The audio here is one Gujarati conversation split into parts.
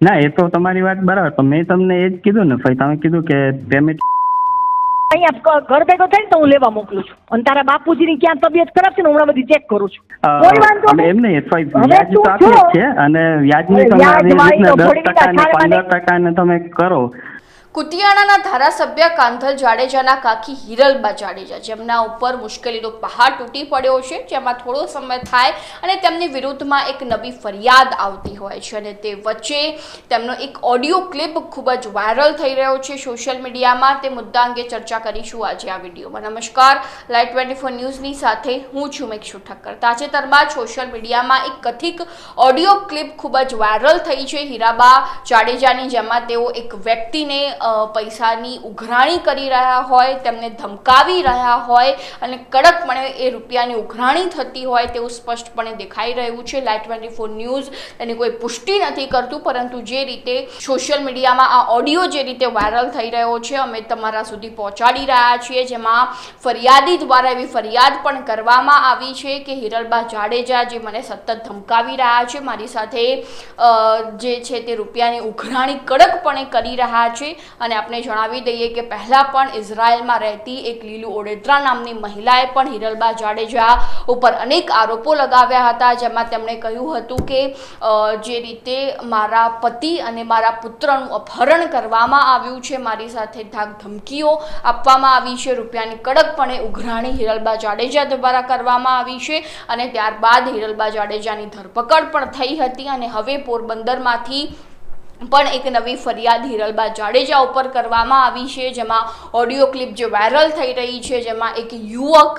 ના એ તો તમારી વાત બરાબર તો મેં તમને એ જ કીધું ને ભાઈ તમે કીધું કે પેમેન્ટ અહીંયા ઘર ભેગો થાય ને તો હું લેવા મોકલું છું. અને તારા બાપુજીની ક્યાં તબિયત ખરાબ છે ને હમણાં બધી ચેક કરું છું. કોઈ વાંધો એમ નહીં વ્યાજ તો આપીએ છે અને વ્યાજની તમે આવી રીતના દસ ટકા ને પંદર ટકા ને તમે કરો. કુતિયાણાના ધારાસભ્ય કાંધલ જાડેજાના કાકી હિરલબા જાડેજા, જેમના ઉપર મુશ્કેલીનો પહાડ તૂટી પડ્યો છે, જેમાં થોડો સમય થાય અને તેમની વિરુદ્ધમાં એક નવી ફરિયાદ આવતી હોય છે અને તે વચ્ચે તેમનો એક ઓડિયો ક્લિપ ખૂબ જ વાયરલ થઈ રહ્યો છે સોશિયલ મીડિયામાં. તે મુદ્દા અંગે ચર્ચા કરીશું આજે આ વિડીયોમાં. નમસ્કાર. લાઈવ ટ્વેન્ટી ફોર ન્યૂઝની સાથે હું છું મેક્ષુ ઠક્કર. તાજેતરમાં સોશિયલ મીડિયામાં એક કથિક ઓડિયો ક્લિપ ખૂબ જ વાયરલ થઈ છે હીરાબા જાડેજાની, જેમાં તેઓ એક વ્યક્તિને પૈસાની ઉઘરાણી કરી રહ્યા હોય, તેમને ધમકાવી રહ્યા હોય અને કડકપણે એ રૂપિયાની ઉઘરાણી થતી હોય તેવું સ્પષ્ટપણે દેખાઈ રહ્યું છે. લાઈવ ટ્વેન્ટી ફોર ન્યૂઝ તેની કોઈ પુષ્ટિ નથી કરતું, પરંતુ જે રીતે સોશિયલ મીડિયામાં આ ઓડિયો જે રીતે વાયરલ થઈ રહ્યો છે, અમે તમારા સુધી પહોંચાડી રહ્યા છીએ. જેમાં ફરિયાદી દ્વારા એવી ફરિયાદ પણ કરવામાં આવી છે કે હિરલબા જાડેજા જે મને સતત ધમકાવી રહ્યા છે, મારી સાથે જે છે તે રૂપિયાની ઉઘરાણી કડકપણે કરી રહ્યા છે. અને આપણે જણાવી દઈએ કે પહેલાં પણ ઇઝરાયલમાં રહેતી એક લીલુ ઓડેદ્રા નામની મહિલાએ પણ હિરલબા જાડેજા ઉપર અનેક આરોપો લગાવ્યા હતા, જેમાં તેમણે કહ્યું હતું કે જે રીતે મારા પતિ અને મારા પુત્રનું અપહરણ કરવામાં આવ્યું છે, મારી સાથે ધાક ધમકીઓ આપવામાં આવી છે, રૂપિયાની કડકપણે ઉઘરાણી હિરલબા જાડેજા દ્વારા કરવામાં આવી છે અને ત્યારબાદ હિરલબા જાડેજાની ધરપકડ પણ થઈ હતી અને હવે પોરબંદરમાંથી પણ એક નવી ફરિયાદ હિરલબા જાડેજા ઉપર કરવામાં આવી છે જેમાં ઓડિયો ક્લિપ જે વાયરલ થઈ રહી છે જેમાં એક યુવક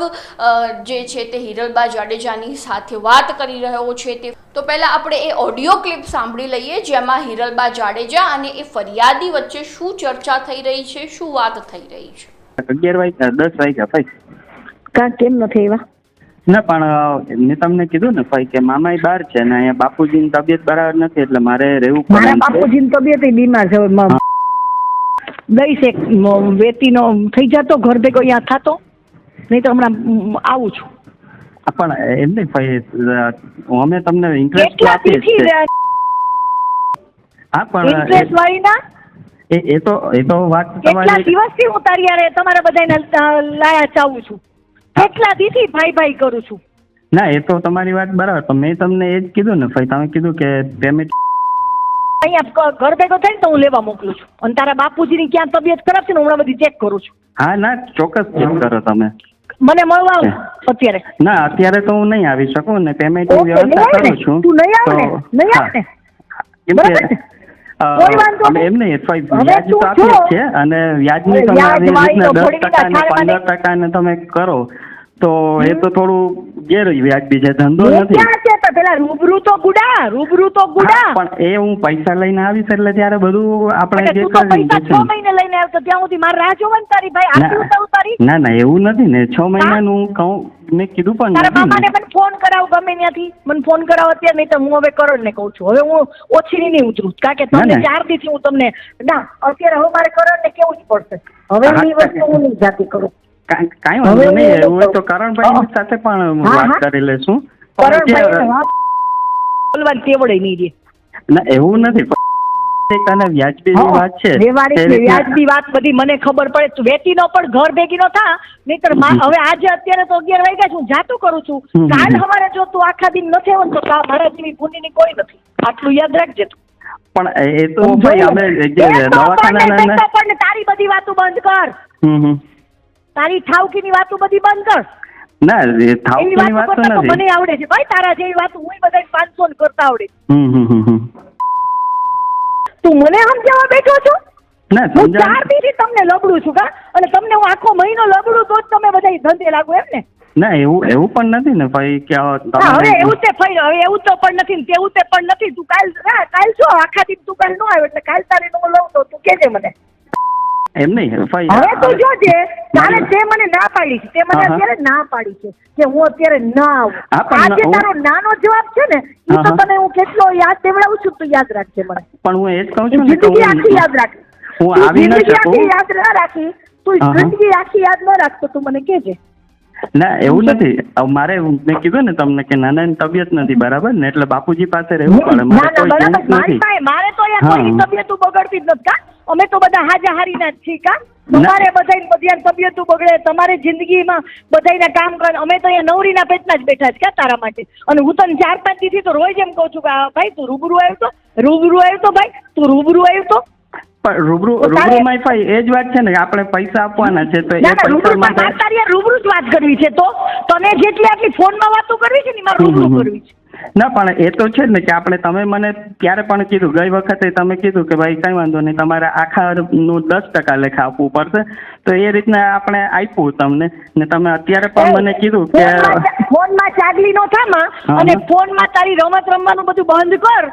જે છે તે હિરલબા જાડેજાની સાથે વાત કરી રહ્યો છે તે. તો પહેલાં આપણે એ ઓડિયો ક્લિપ સાંભળી લઈએ જેમાં હિરલબા જાડેજા અને એ ફરિયાદી વચ્ચે શું ચર્ચા થઈ રહી છે શું વાત થઈ રહી છે? અગિયાર વાગ્યા દસ વાગ્યા ભાઈ. કાં કેમ નથી એવા ના પણ મેં તમને કીધું ને ભાઈ કે મામા બહાર છે ને અહીંયા બાપુજીની તબિયત બરાબર નથી એટલે મારે રહેવું મારા. બાપુજીની તબિયત બીમાર છે. દઈશ એક વેતીનો થઈ જતો ઘર ભેગો અહીંયા થતો. નહીં તો હમણાં આવું છું. પણ એમ નહીં ભાઈ અમે તમને ઇન્ટરેસ્ટ આપીએ છીએ હા પણ ઇન્ટરેસ્ટ વાળી ના એ એ તો એ તો વાત તમારી દિવસથી હું તારી યાર તમારા બધાને લાયા ચાવું છું. કેટલા દીથી ભાઈ ભાઈ કરું છું. ના એ તો તમારી વાત બરાબર પણ મેં તમને એ જ કીધું ને ભાઈ તમે કીધું કે પેમેન્ટ અહીંયા ઘર ભેગો થાય ને તો હું લેવા મોકલું છું. અને તારા બાપુજીની ક્યાં તબિયત ખરાબ છે ને હમણાં બધી ચેક કરું છું. હા ના ચોક્કસ ચેક કરો તમે. મને મળવા આવ અત્યારે. ના અત્યારે તો હું નહીં આવી શકું ને પેમેન્ટની હું વ્યવસ્થા કરું છું. તું નહીં આવે? નહીં. આવે બરાબર. એમ નહીં વ્યાજ તો આપીએ છે અને વ્યાજની તમે આવી રીતના દસ ટકા ને પંદર ટકા ને તમે કરો. તો એ તો થોડું ગેર વ્યાજબી છે ધંધો નથી. તો પેલા રૂબરૂ તો ગુડા રૂબરૂ તો ગુડા. પણ એ હું પૈસા લઈને આવીશ એટલે ત્યારે બધું આપણે જે તું તો છે છ મહિને લઈને આવતો ત્યાં સુધી મારે રાહ જોવાની તારી ભાઈ આટલું ના તારી. ના ના એવું નથી ને છ મહિનાનું હું કહું મેં કીધું પણ તારા મામાને પણ મને ફોન કરાવ ગમે ત્યાંથી. મને ફોન કરાવ અત્યારે નહીં તો હું હવે કરોડ ને કહું છું. હવે હું ઓછી નહીં ઉતરું કારણ કે તમને ચાર દીથી હું તમને ના અત્યારે હવે મારે કરણ ને કેવું જ પડશે. હવે એ વસ્તુ હું નહીં જાતી કરું. કાંઈ વાંધો નહીં હું તો કરણભાઈ સાથે પણ વાત કરી લેશું બોલવાની નહીં ના એવું નથી અને વ્યાજબી વાત છે. ને વ્યાજબી બધી મને ખબર પડે. તું વેતીનો પણ ઘર ભેગી નો થા નહીતર. હવે આજે અત્યારે તો અગિયાર વાગ્યા છે જાતું કરું છું. કાલ હવારે જો તું આખા દિન નથી આવ્યો તો મારા જેવી ભૂંડીની કોઈ નથી. આટલું યાદ રાખજે તું. પણ એ તો ભાઈ અમે દવાખાના ને, ને તારી બધી વાતો બંધ કર. હમ હમ. તારી ઠાવકીની વાતો બધી બંધ કર. ના એ એવી વાત તો નથી. મને આવડે છે. ભાઈ તારા જેવી વાત હું બધા પાંચસો કરતા આવડે. તું મને સમજાવવા બેઠો છો? ના હું ચાર દીથી તમને લબડું છું કા અને તમને હું આખો મહિનો લબડું તો જ તમે બધા ધંધે લાગુ એમ ને? ના એવું એવું પણ નથી ને ભાઈ કે હવે એવું તે ભાઈ હવે એવું તો પણ નથી ને તેવું તે પણ નથી. તું કાલ કાલ છો આખા દિવસ તું કાલ ન આવ્યો એટલે કાલ તારી નો લઉં તો તું કેજે મને. એમ નહીં? હવે તો જોજે તારે તે મને ના પાડી છે. તે મને. અત્યારે ના પાડી છે કે હું અત્યારે ના આવું. આજે તારો નાનો જવાબ છે ને એ તો. તને હું કેટલો યાદ દેવડાવું છું તું યાદ રાખજે મને. પણ હું એ જ કહું છું ને જિંદગી આખી યાદ રાખ. હું આવી ન શકું. યાદ ના રાખી તું. જિંદગી આખી યાદ ન રાખતો તું મને કેજે ના એવું નથી. મારે મેં કીધું ને તમને કે નાનાની તબિયત નથી બરાબર ને? એટલે બાપુજી પાસે રહેવું પડે. મારે ના કોઈ મારી નથી. પાસે મારે તો તબિયત બગડતી જ નથી અમે તો બધા હાજા હારીના જ છીએ કા. તમારે બધાય બધી તબિયત બગડે તમારે જિંદગીમાં બધાયના કામ કરે અમે તો અહીંયા નવરીના પેટના જ બેઠા છે ક્યાં તારા માટે? અને હું તને ચાર પાંચ દીથી તો રોજ એમ કહું છું કે ભાઈ તું રૂબરૂ આવ્યો તો રૂબરૂ આવ્યો તો ભાઈ તું રૂબરૂ આવ્યો તો. પણ રૂબરૂ રૂબરૂ એ જ વાત છે ને કે આપણે પૈસા આપવાના છે તો એ પૈસા રૂબરૂ માટે જ વાત કરવી છે તો. તમે જેટલી આટલી ફોનમાં વાતો કરવી છે ને મારે હમ, રૂબરૂ કરવી છે. ના પણ એ તો છે ને કે આપણે તમે મને ત્યારે પણ કીધું ગઈ વખતે તમે કીધું કે ભાઈ કઈ વાંધો નહીં તમારે આખા નું દસ ટકા લેખા આપવું પડશે. તો એ રીતના આપણે આપ્યું તમને. ને તમે અત્યારે પણ મને કીધું કે ફોનમાં- ચાગલી નો થામાં અને. ફોનમાં તારી રમત રમવાનું બધું બંધ કર.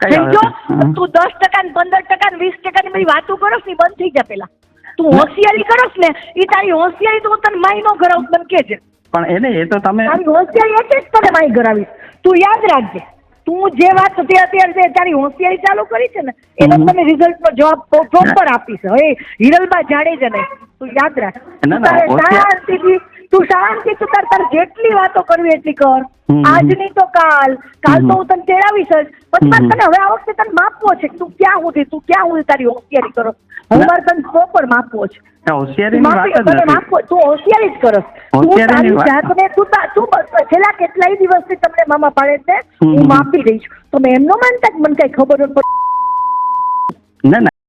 કે જો. તું દસ ટકા ને પંદર ટકા ને વીસ ટકા ની બધી વાતો કરસ ને બંધ થઈ જા પેલા. તું હોશિયારી કરસ ને એ તારી હોશિયારી તો હું તને માઈ નો કરાવું કે કેજે. પણ એને એ તો તમે તારી હોશિયારી એટલે જ તને માઈ કરાવી તું યાદ રાખજે. તું જે વાત હતી અત્યારે તારી હોશિયારી ચાલુ કરી છે ને એનો. તને રિઝલ્ટ નો જવાબ પ્રોપર આપીશ. હવે હિરલબા છે ને તું યાદ રાખ. ના, તું ના, તારે શાંતિથી તું શાંતિ તું તાર તાર જેટલી વાતો કરવી એટલી કર. આજ આજની તો કાલ. કાલ તો હું તને તેડાવીશ જ. પછી મારે તને હવે આ વખતે તને માપવો છે તું ક્યાં સુધી તું ક્યાં સુધી તારી હોશિયારી કરો. હું. મારે તને પ્રોપર માપવો છે. નથી. માપવો તું હોશિયારી જ કરસ તું તારી જાતને તું તું બસ છેલ્લા કેટલાય દિવસથી તમને મામા પાડે છે. હું માપી રહી છું તમે એમ માનતા મને કઈ ખબર જ પડ- ના ના.